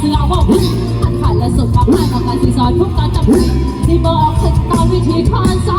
คือเราบอกอันขันและสุขภาพต่อการสื่อสารพวกการจำเป็นที่บอกถึงตามวิธีการสอ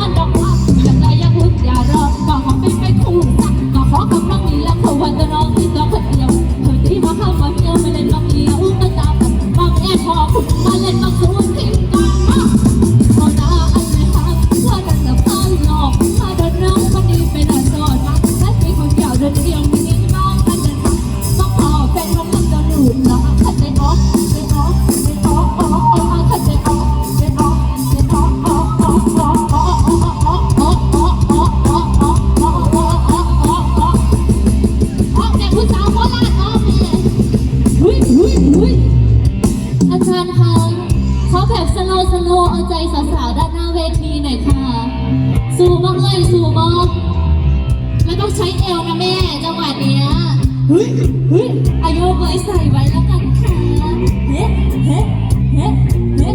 สโลเอาใจสาวๆด้านหน้าเวทีหน่อยค่ะ สู่บ้างเลยสู่บ้างแล้ต้องใช้เอวนะแม่จังหวะเนี้ยเฮ้ยเฮ้ยอายุไว้ใส่ไว้แล้วกันค่ะเฮ้เฮ้เฮ้เฮ้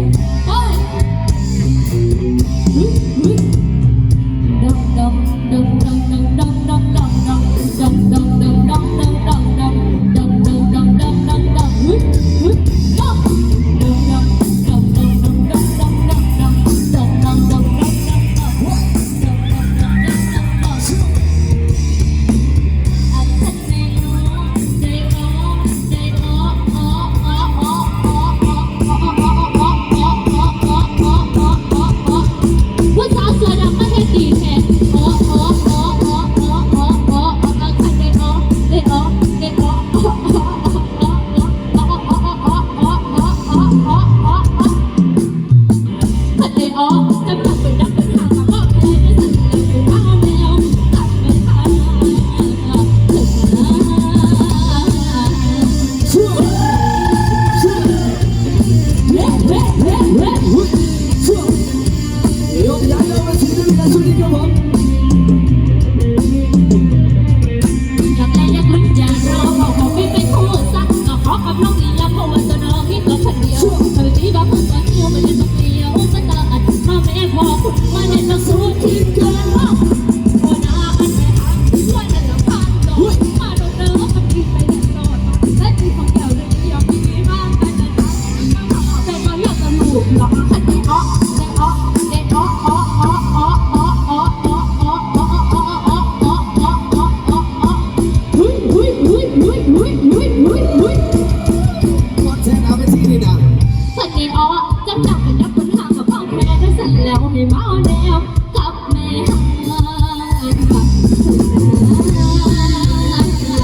วให้เมาแนวกับแม่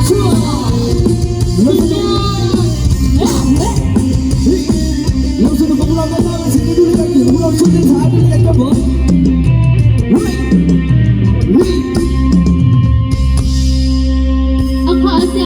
ชั่วลุยแล้วสนุกของเาได้แล้วสิ่งที่ดูแลกันอยู่เราช่วยกันหาด้วยกัน